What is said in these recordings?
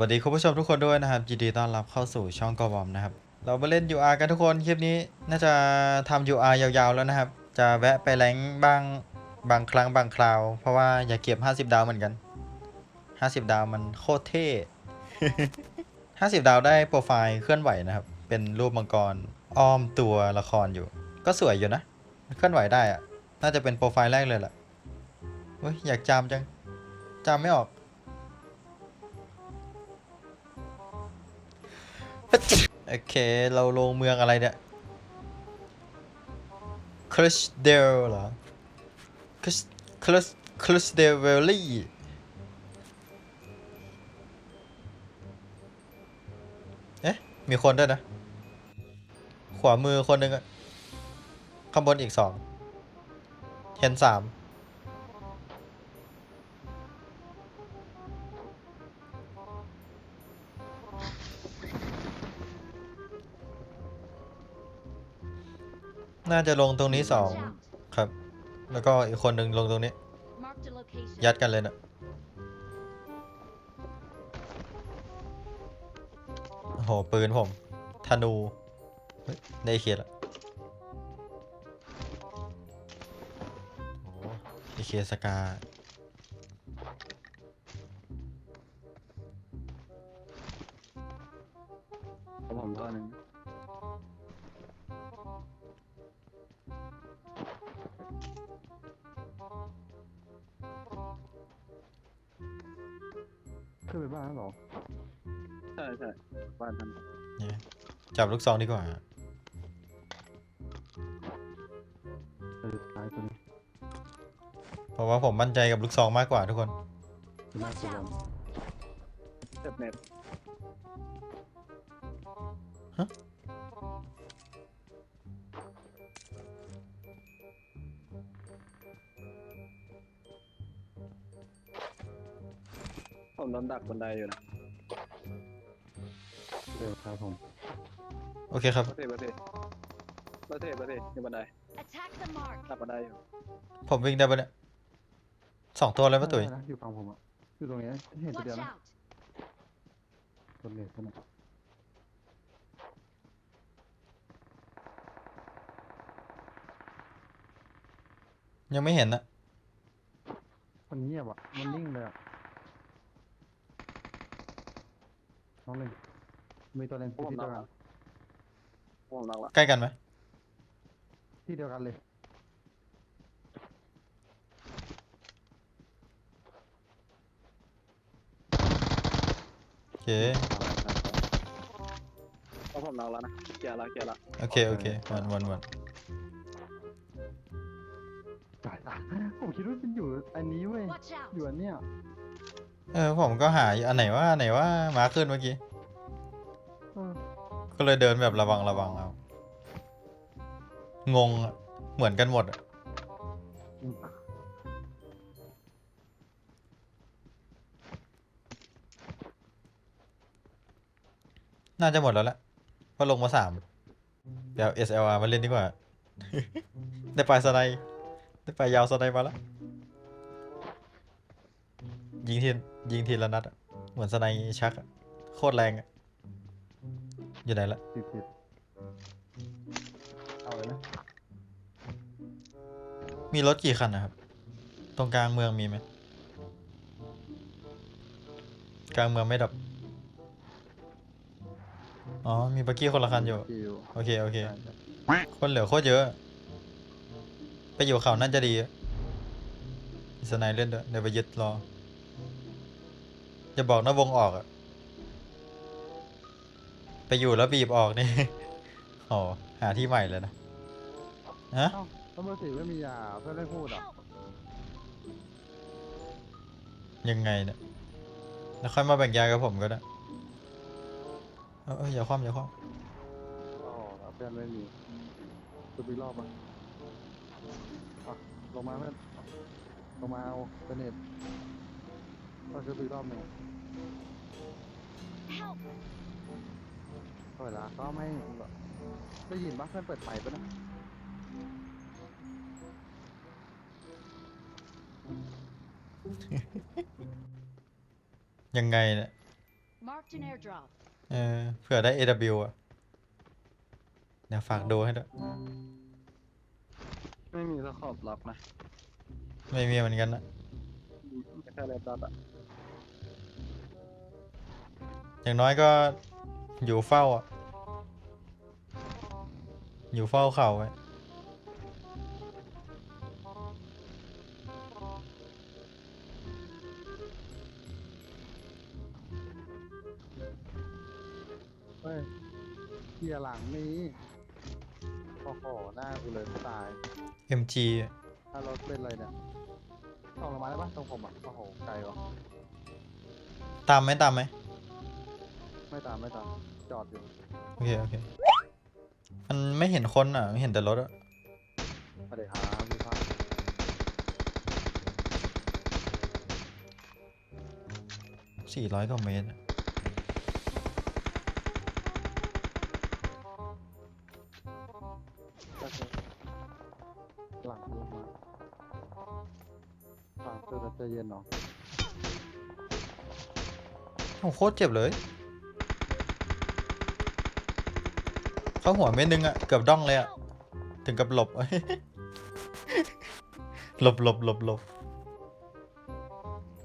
วัสดีคุณผู้ชมทุกคนด้วยนะครับยินดีต้อนรับเข้าสู่ช่องกอบอมนะครับ เรามาเล่น UR กันทุกคนคลิปนี้น่าจะทำ UR ยาวๆแล้วนะครับ จะแวะไปแรงบ้างบางครั้งบางคราว เพราะว่าอยากเก็บ 50 ดาวเหมือนกัน 50 ดาวมันโคตรเท่ 50 ดาวได้โปรไฟล์เคลื่อนไหวนะครับ เป็นรูปมังกรอ้อมตัวละครอยู่ ก็สวยอยู่นะ เคลื่อนไหวได้อะน่าจะเป็นโปรไฟล์แรกเลยแหละเฮ้ยอยากจำจังจำไม่ออก โอเค เราลงเมืองอะไรเนี่ยคริสเดลเหรอคริสคริสคริสเดลเวลลี่เอ๊ะ มีคนด้วยนะ ขวามือคนหนึ่งข้างบนอีกสอง เห็นสาม น่าจะลงตรงนี้สองครับ แล้วก็อีกคนหนึ่งลงตรงนี้ ยัดกันเลยนะโอ้โห ปืนผมธนูได้เขียนละโอ้โหไอเคสกาขอผมตัวหนึ่ง นเนี่ยจับลูกซองดีกว่าไปท้ายตัวนี้เพราะว่าผมมั่นใจกับลูกซองมากกว่าทุกคนคือหน้า Watch ตัวบอล out! เจ็บเน็ตฮะผมโดนดักบันไดอยู่นะ เดี๋ยวครับผมโอเคครับ ประเทศประเทศประเทศประเทศอยู่บันได Attack the mark. ดักบันไดอยู่ผมวิ่งได้ปะเนี่ยสองตัวเลยปะตุ๋ยไม่ได้นะอยู่ฝั่งผมอะ อยู่ตรงนี้เห็นตัว Watch เดียวนะ out! ตัวเน็ตตัวเน็ตยังไม่เห็นนะมันเงียบอะ มันนิ่งเลยอะน้องหนึ่ง มีตัวหนึ่งที่เดียวกันผมรักละใกล้กันไหมที่เดียวกันเลย โอเค เพราะผมรักแล้วนะเกียร์ละเกียร์ละโอเค โอเควันวันวันตายตายผมคิดว่ามันอยู่อันนี้เว้ย Watch out! อยู่อันเนี้ย เออ ผมก็หาอยู่อันไหนว่าอันไหนว่ามาขึ้นเมื่อกี้เออ ก็เลยเดินแบบระวังระวังเอางงอะเหมือนกันหมดอะน่าจะหมดแล้วแหละเพราะลงมาสามเดี๋ยว SLR มาเล่นดีกว่า ได้ปลายสไนด์ได้ปลายยาวสไนด์มาแล้ว ยิงทียิงทีละนัดอะเหมือนสไนด์ชักอะโคตรแรงอะ อยู่ไหนละสิบสิบเอาเลยนะมีรถกี่คันนะครับ ตรงกลางเมืองมีไหมกลางเมืองไม่ดับ อ๋อ มีบักกี้คนละคันอยู่ คิวโอเค โอเคใช่ใช่คนเหลือโคตรเยอะ ไปอยู่เขาน่าจะดีมีสไนด์เล่นด้วยเดี๋ยวไปยึดรอ อย่าบอกนะวงออกอะ ไปอยู่แล้วบีบออกนี่ โอ้หาที่ใหม่เลยนะฮะเอ้าแล้วเบอร์สี่ไม่มียาเพื่อนไม่พูดอะ Help! ยังไงเนี่ยแล้วค่อยมาแบ่งยากับผมก็ได้เออเอออย่าคว่ำอย่าคว่อ๋อเพื่อนไม่มีตัวบีรอบอะอะลงมาเพื่อนลงมาเอาเสน็ตก็จะบีรอบหนึ่ง Help! ก็เวลาก็ไม่ได้ยินปะเพื่อนเปิดไฟปะนะำยังไงเนี่ย Marked an airdrop. เออเผื่อได้ AW อะเดี๋ยวฝากดูให้ด้วย ไม่มีสะขอบล็อกนะไม่มีเหมือนกันนะแค่เลดดอทอะอย่างน้อยก็อยู่เฝ้าอะ อยู่เฝ้าเข่าไว้เฮ้ยเกียร์หลังนี้โอ้โหหน้ากูเลยตาย MG อะถ้ารถเป็นอะไรเนี่ยตองลงมาได้ปะตรงผมอะโอ้โหไกลวะตามไหมตามไหมไม่ตามไม่ตามจอดอยู่ โอเค โอเค มันไม่เห็นคนอะไม่เห็นแต่รถอะมาเดี๋ยวหาพี่พักสี่ร้อยกว่าเมตรอะก็คือหลังลงมาฟังเสื้อจะเย็นเนาะโอ้โหโคตรเจ็บเลย เข้าหัวเม็ดนึงอะเกือบด้องเลยอะถึงกับหลบหลบหลบหลบหลบ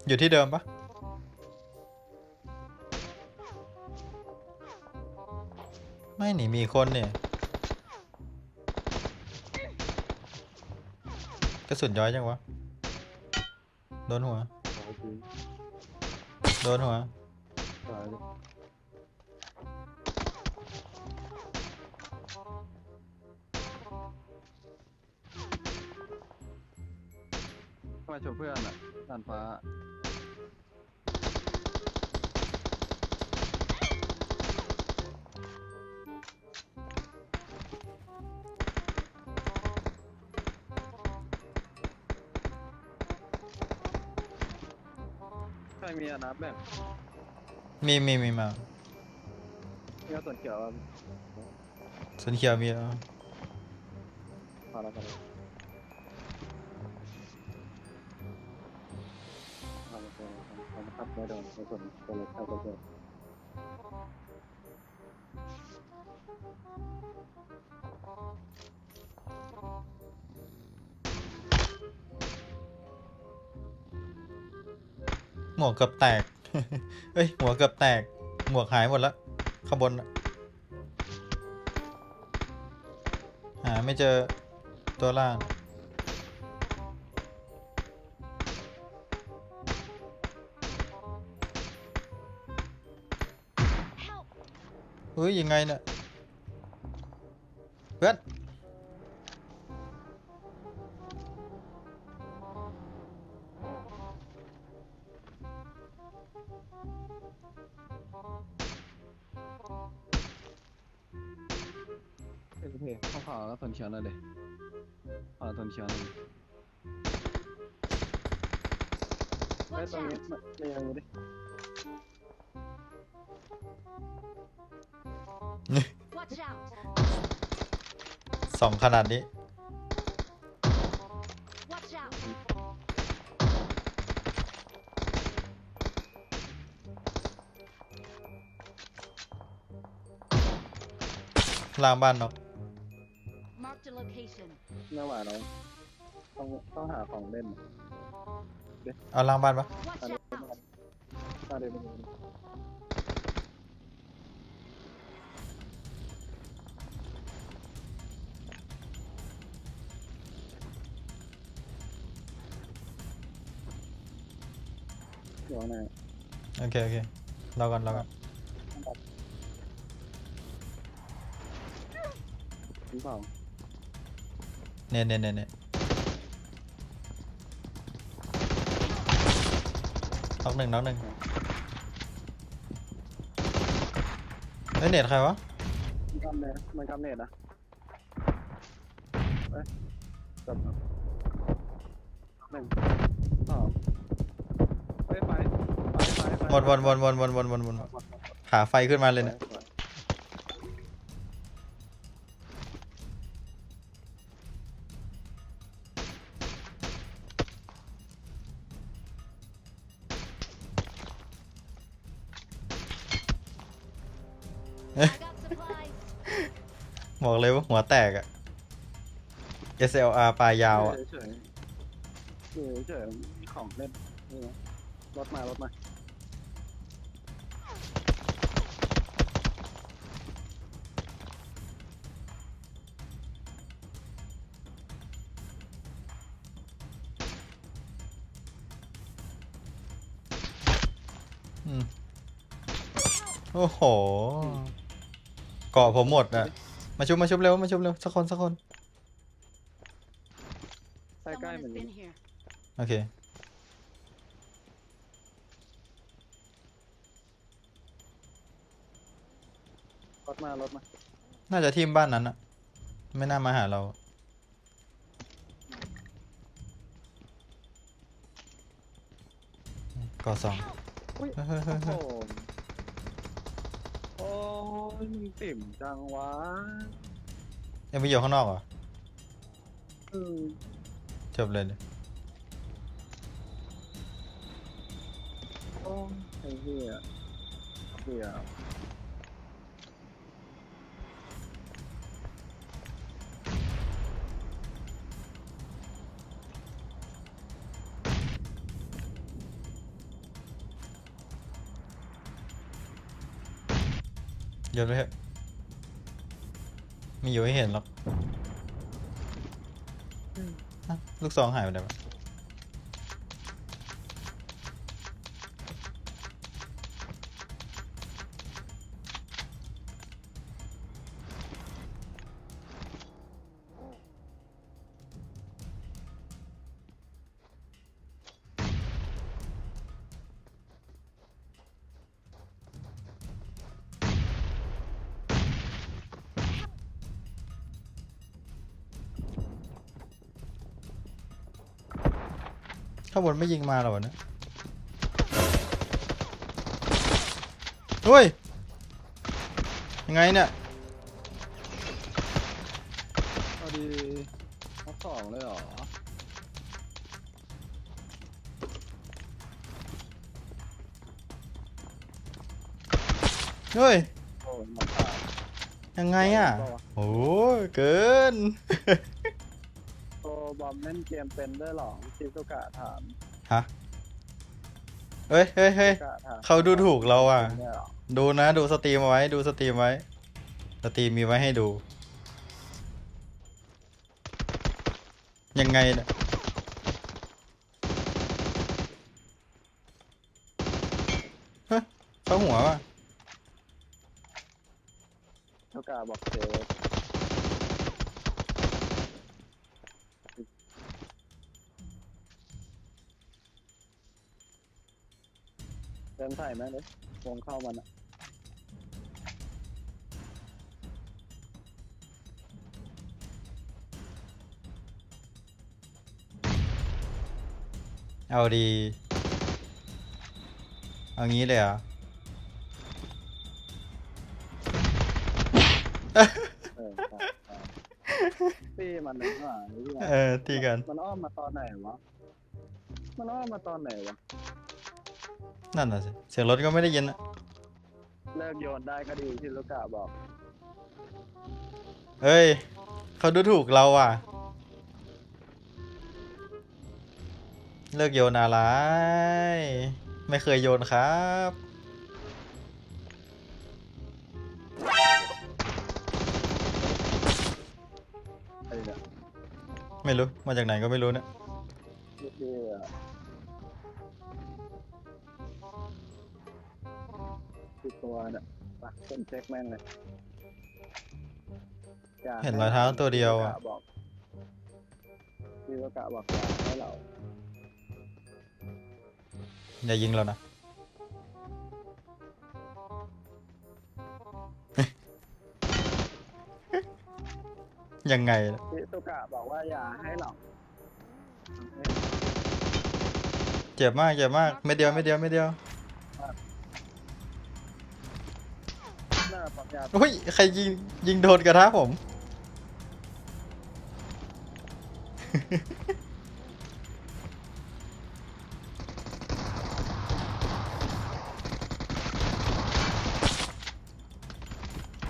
อยู่ที่เดิมปะไม่หนีมีคนเนี่ยกระสุนย้อยจังวะ โดนหัว โดนหัว มาชมเพื่อนอะด่านฟ้าใครมีอานับแบบมีมีมีมานี่ก็ส่วนเขียวอะส่วนเขียวมีแล้ว พอแล้วพอแล้ว ครับไม่โดนไม่สนตัวเล็กเข้าตัวเล็กหมวกเกือบแตกเอ้ย หัวเกือบแตก หมวกหายหมดแล้วข้างบนน่ะหาไม่เจอตัวล่าง ฮ้ยยังไงเนี่ยเพื่อนเอ้ยเพ่เขาผ่าแล้วตอนเช้าน่ะเด็กผ่าตอนเช้าน่ะไอ้ตรงนี้ out! มันยังไม่ด้ สองขนาดนี้ Watch out! ล่างบ้านนก Marked a location. ไม่ไหวแล้วต้องต้องหาของเล่นเอาล่างบ้านปะ Watch อันนี้ out! ถ้าเดี๋ยว มันเดี๋ยวนะโอเค โอเครอก่อนรอก่อนหรือเปล่าเนี่ยเนี่ยเนี่ยเนี่ยน็อกหนึ่งน็อกหนึ่งเฮ้ยเน็ตใครวะมันกำเนิดมันกำเนิดนะเอ้ยจบแล้วหนึ่งสอง วนวนวนวนวนวนวนวนหาไฟขึ้นมาเลยเนี่ยไปไป I got supplies. บอกเลยว่าหัวแตกอะ SLR ปลายยาวอะเฉยๆเฉยๆเฉยๆมีของเล่นนี่นะรถมารถมา โอ้โห เกาะผมหมดอะมาชุบมาชุบเร็วมาชุบเร็วสักคนสักคน ใกล้ๆ Someone เหมือน has กัน been here. โอเค รถมารถมาน่าจะทีมบ้านนั้นอะไม่น่ามาหาเรา ก่อสองอุ้ยเฮ้ยเฮ้ยเฮ้ยโอ้เฮ้ย โอ้ยมึงติ่มจังวะยังไปอยู่ข้างนอกเหรอ อืมจบเลยดิโอ้ยไอ้เหี้ยเหี้ย โยนไปเถอะไมีอยู่ให้เห็นหรอกอะลูกซองหายไปไหนวะ ข้างบนไม่ยิงมาหรอวะเนี่ยเฮ้ย ยังไงเนี่ยเอาดีทับสองเลยเหรอ เฮ้ย โอ้ยมาตายยังไงอะ โอ้ยเกินโอ้ บอมเล่นเกมเป็นด้วยเหรอชิซุกะถามฮะเฮ้ยเฮ้ยเฮ้ยชิซุกะถามเขาดูถูกเราอะ เนี่ยเหรอดูนะ ดูสตรีมเอาไว้ ดูสตรีมไว้ สตรีมมีไว้ให้ดู ยังไงเนี่ยฮะเข้าหัวว่ะ ชิซุกะบอกเจ เดินถ่ายไหมเลยวงเข้ามันอะเอาดี เอางี้เลยเหรอ เออใช่ใช่ตีมันเลยว่าไอ้เหี้ยเออตีกัน มันอ้อมมาตอนไหนวะ มันอ้อมมาตอนไหนวะ นั่นน่ะสิเสียงรถก็ไม่ได้ยินอะเลิกโยนได้ก็ดีที่ลูกกะบอกเอ้ย เขาดูถูกเราอะ เลิกโยนอะไร ไม่เคยโยนครับไอ้เนี่ยไม่รู้ มาจากไหนก็ไม่รู้เนี่ยลูกเดีย ติดตัวเนี่ยไปเส้นเช็คแม่งเลยอย่าเห็นรอยเท้าตัวเดียวอะที่ลูกกบอกที่ลูกกะบอกอย่าให้เราอย่ายิงเรานะ ยังไงล่ะที่ลูกกะบอกว่าอย่าให้เราเจ็บมากเจ็บมากไม่เดียวไม่เดียวไม่เดียว ปัญญาอุ้ยใครยิงยิงโดนกระทะผม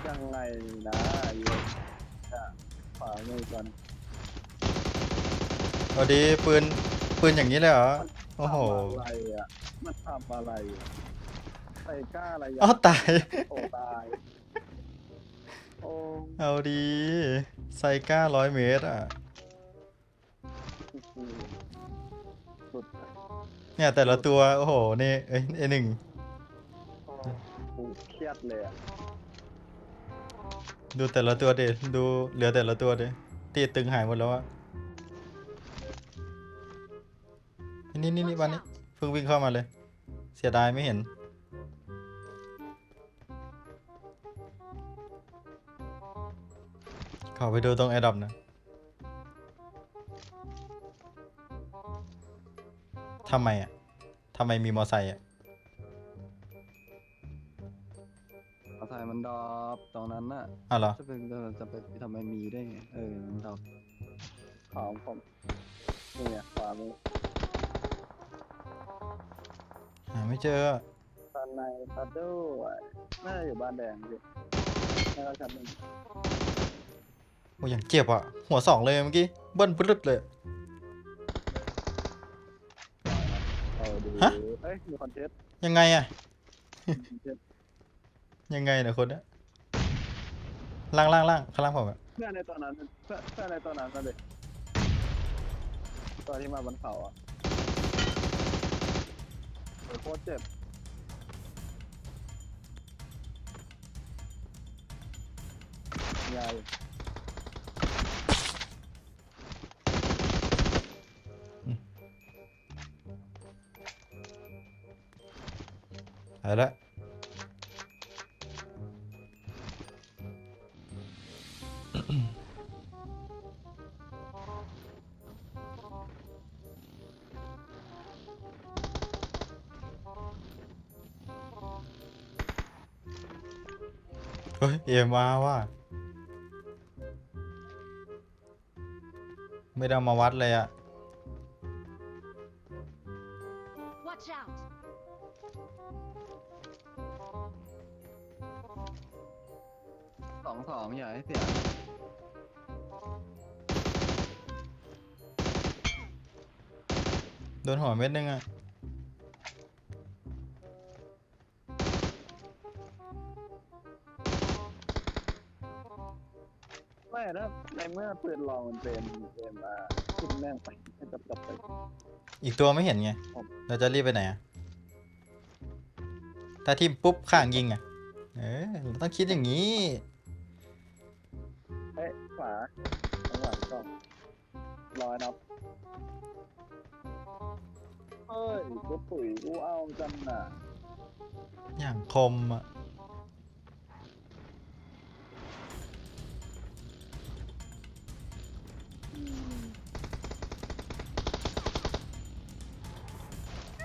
จังไรนะอยู่จะขวามือก่อนเอาดีปืนปืนอย่างนี้เลยเหรอ โอ้โห ทำอะไรอะมันทำอะไรอะ ใส่กล้าอะไรย่งอ้าวตาย โอ้ตายโอ้เอาดีไซก้าร้อยเมตรอะโหสุดเนี่ยแต่ละตัว โอ้โห นี่เอ้ยไอหนึ่งโอ้โหเครียดเลยอะดูแต่ละตัวดิดูเหลือแต่ละตัวดิตีตึงหายหมดแล้วอะนี่นี่นี่วันนี้เพิ่งวิ่งเข้ามาเลย เสียดายไม่เห็น ขอไปดูตรงแอร์ดับนะ ทำไมอะ ทำไมมีมอไซค์อะ เอาถ่ายมันดรอปตรงนั้นน่ะอ้าวเหรอ จะเป็นจะไปทำไมมีได้ไงเออมันดรอปของผมนี่ไงขวามือหาไม่เจอ ตอนในซัดด้วยน่าจะอยู่บ้านแดงดิแล้วก็ชั้นหนึ่ง โอ้ยอย่างเจ็บอะ หัวสองเลยเมื่อกี้ เบิ้ลปลึดเลย เอาดูฮะ เอ้ยมีคอนเทนต์ยังไงอะ คอนเทนต์ยังไงเนี่ยคนเนี้ยล่างล่างล่างข้างล่างผมอะเพื่อนในตอนนั้นเพื่อนเพื่อนในตอนนั้นนั่นเลยตัวที่มาบนเขาอะโอ้ยโคตรเจ็บยาย หาล้วเฮ้ยเอ็มมาว่ะไม่ได้มาวัดเลยอะ Watch out! องสองอย่าให้เสีย โดนหัวเม็ดนึงอะไม่ถ้าในเมื่อปืนลองมันเป็นเกมมาขึ้นแม่งไปให้จับจับไป อีกตัวไม่เห็นไงครับเราจะรีบไปไหนอะถ้าทิมปุ๊บข้างยิงอะเออเราต้องคิดอย่างนี้เฮ้ย ขวาข้างหลังก่อนร้อยนับเฮ้ยกูตุ๋ยกูเอาจันน่ะอย่างคมอะ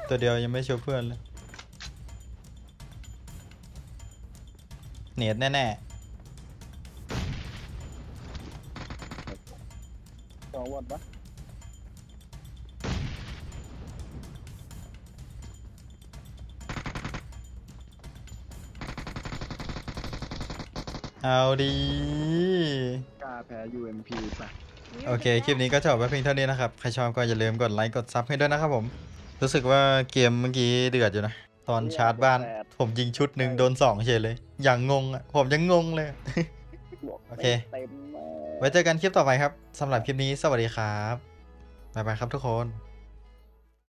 ตัวเดียวยังไม่ช่วยเพื่อนเลย เนียดแน่ สองวันปะๆเอาดี กล้าแพ้ UMP ไป We're โอเค the คลิปนี้ก็จบไว้เพียงเท่านี้นะครับ ใครชอบก็อย่าลืมกดไลค์ กดซับให้ด้วยนะครับผม รู้สึกว่าเกมเมื่อกี้เดือดอยู่นะ ตอนชาร์จบ้าน ผมยิงชุดหนึ่งโดนสองเฉยเลย อย่างงงอะ ผมยังงงเลย โอเคเต็มเลย ไว้เจอกันคลิปต่อไปครับสำหรับคลิปนี้สวัสดีครับบ๊ายบายครับทุกคน